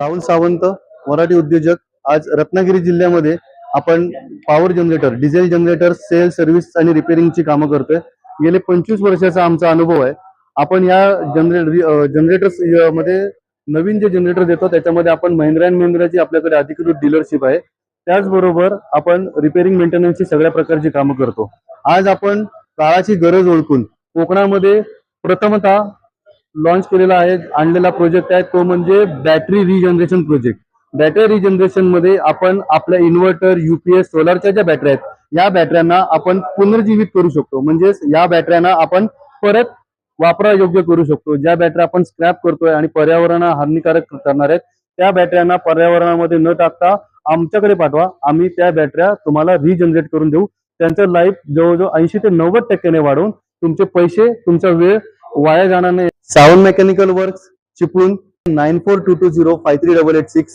राहुल सावंत मराठी उद्योजक. आज रत्नागिरी जिल्ह्यामध्ये आपण power generator diesel generator sale service आणि रिपेअरिंगची कामं करतोय. गेले पंचवीस वर्षाचा आमचा अनुभव आहे. आपण या जनरेटर जनरेटर्समध्ये नवीन जे जनरेटर देतो त्याच्यामध्ये आपण महिंद्रा अँड महिंद्राची आपल्याकडे अधिकृत डीलरशिप आहे. त्याचबरोबर आपण रिपेअरिंग मेंटेनन्सची सगळ्या प्रकारची कामं करतो. आज आपण काळाची गरज ओळखून कोकणामध्ये प्रथमतः लॉन्च केलेला आहे आणलेला प्रोजेक्ट आहे तो म्हणजे बॅटरी रिजनरेशन प्रोजेक्ट बॅटरी रिजनरेशनमध्ये आपण आपल्या इन्व्हर्टर युपीएस सोलारच्या ज्या बॅटऱ्या आहेत या बॅटऱ्यांना आपण पुनर्जीवित करू शकतो. म्हणजेच या बॅटऱ्यांना आपण परत वापरायोग्य करू शकतो. ज्या बॅटऱ्या आपण स्क्रॅप करतोय आणि पर्यावरणा हानिकारक करणार आहेत त्या बॅटऱ्यांना पर्यावरणामध्ये न टाकता आमच्याकडे पाठवा. आम्ही त्या बॅटऱ्या तुम्हाला रिजनरेट करून देऊ. त्यांचं लाईफ जवळजवळ ऐंशी ते नव्वद टक्क्याने वाढवून तुमचे पैसे तुमचा वेळ वाया जाणार नाही. Sound mechanical work Chiplun nine four two two zero five three double eight six.